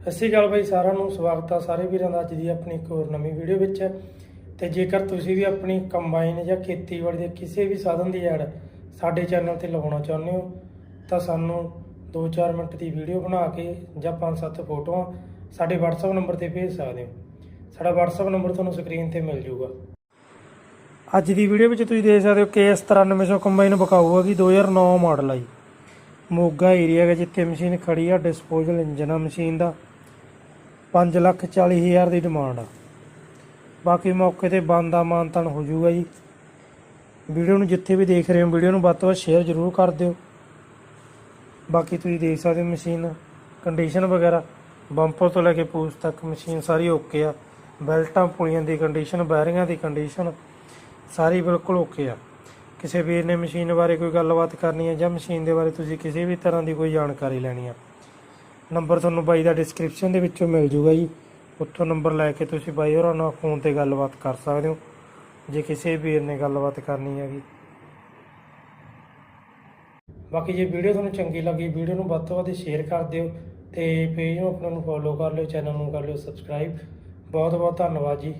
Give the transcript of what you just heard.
ਸਤਿ ਸ਼੍ਰੀ ਅਕਾਲ ਬਾਈ, ਸਾਰਿਆਂ ਨੂੰ ਸਵਾਗਤ ਆ ਸਾਰੇ ਵੀਰਾਂ ਦਾ ਅੱਜ ਦੀ ਆਪਣੀ ਇੱਕ ਹੋਰ ਨਵੀਂ ਵੀਡੀਓ ਵਿੱਚ। ਤੇ ਜੇਕਰ ਤੁਸੀਂ ਵੀ ਆਪਣੀ ਕੰਬਾਈਨ ਜਾਂ ਖੇਤੀਬਾੜੀ ਦੇ ਕਿਸੇ ਵੀ ਸਾਧਨ ਦੀ ਐਡ ਸਾਡੇ ਚੈਨਲ ਤੇ ਲਗਾਉਣਾ ਚਾਹੁੰਦੇ ਹੋ, ਤਾਂ ਸਾਨੂੰ 2-4 ਮਿੰਟ ਦੀ ਵੀਡੀਓ ਬਣਾ ਕੇ ਜਾਂ 5-7 ਫੋਟੋਆਂ ਸਾਡੇ WhatsApp ਨੰਬਰ ਤੇ ਭੇਜ ਸਕਦੇ ਹੋ। ਸਾਡਾ WhatsApp ਨੰਬਰ ਤੁਹਾਨੂੰ ਸਕਰੀਨ ਤੇ ਮਿਲ ਜਾਊਗਾ ਅੱਜ ਦੀ ਵੀਡੀਓ ਵਿੱਚ ਤੁਸੀਂ ਦੇਖ ਸਕਦੇ ਹੋ KS 9300 ਕੰਬਾਈਨ ਬਕਾਊ ਹੈਗੀ 2009 ਮਾਡਲ ਆ ਜੀ। ਮੋਗਾ ਏਰੀਆ ਹੈ ਜਿੱਥੇ ਮਸ਼ੀਨ ਖੜੀ ਆ ਡਿਸਪੋਜ਼ਲ ਇੰਜਨ ਆ ਮਸ਼ੀਨ ਦਾ। 5 ਲੱਖ 40 ਹਜ਼ਾਰ ਦੀ ਡਿਮਾਂਡ ਆ। ਬਾਕੀ ਮੌਕੇ ਤੇ ਬੰਦਾ ਮਾਨਤਨ ਹੋ ਜਾਊਗਾ ਜੀ। ਵੀਡੀਓ ਨੂੰ ਜਿੱਥੇ ਵੀ ਦੇਖ ਰਹੇ ਹੋ, ਵੀਡੀਓ ਨੂੰ ਵੱਧ ਤੋਂ ਵੱਧ ਸ਼ੇਅਰ ਜ਼ਰੂਰ ਕਰ ਦਿਓ। ਬਾਕੀ ਤੁਸੀਂ ਦੇਖ ਸਕਦੇ ਹੋ ਮਸ਼ੀਨ ਕੰਡੀਸ਼ਨ ਵਗੈਰਾ। ਬੰਪਰ ਤੋਂ ਲੈ ਕੇ ਪੂਛ ਤੱਕ ਮਸ਼ੀਨ ਸਾਰੀ ਓਕੇ ਆ। ਬੈਲਟਾਂ ਪੁਲੀਆਂ ਦੀ ਕੰਡੀਸ਼ਨ ਬੈਰਿੰਗਾਂ ਦੀ ਕੰਡੀਸ਼ਨ ਸਾਰੀ ਬਿਲਕੁਲ ਓਕੇ ਆ। ਕਿਸੇ ਵੀਰ ਨੇ ਮਸ਼ੀਨ ਬਾਰੇ ਕੋਈ ਗੱਲਬਾਤ ਕਰਨੀ ਹੈ ਜਾਂ ਮਸ਼ੀਨ ਦੇ ਬਾਰੇ ਤੁਸੀਂ ਕਿਸੇ ਵੀ ਤਰ੍ਹਾਂ ਦੀ ਕੋਈ ਜਾਣਕਾਰੀ ਲੈਣੀ ਆ ਨੰਬਰ ਤੁਹਾਨੂੰ ਬਾਈ ਦਾ ਡਿਸਕ੍ਰਿਪਸ਼ਨ ਦੇ ਵਿੱਚੋਂ ਮਿਲ ਜੂਗਾ ਜੀ। ਉੱਥੋਂ ਨੰਬਰ ਲੈ ਕੇ ਤੁਸੀਂ ਬਾਈ ਹੋਰਾਂ ਨਾਲ ਫੋਨ ਤੇ ਗੱਲਬਾਤ ਕਰ ਸਕਦੇ ਹੋ। ਜੇ ਕਿਸੇ ਵੀਰ ਨੇ ਗੱਲਬਾਤ ਕਰਨੀ ਹੈਗੀ। ਬਾਕੀ ਜੇ ਵੀਡੀਓ ਤੁਹਾਨੂੰ ਚੰਗੀ ਲੱਗੀ, ਵੀਡੀਓ ਨੂੰ ਵੱਧ ਤੋਂ ਵੱਧ ਸ਼ੇਅਰ ਕਰ ਦਿਓ ਤੇ ਪੇਜ ਨੂੰ ਆਪਣਾ ਨੂੰ ਫੋਲੋ ਕਰ ਲਿਓ ਚੈਨਲ ਨੂੰ ਕਰ ਲਿਓ ਸਬਸਕ੍ਰਾਈਬ ਬਹੁਤ ਬਹੁਤ ਧੰਨਵਾਦ ਜੀ।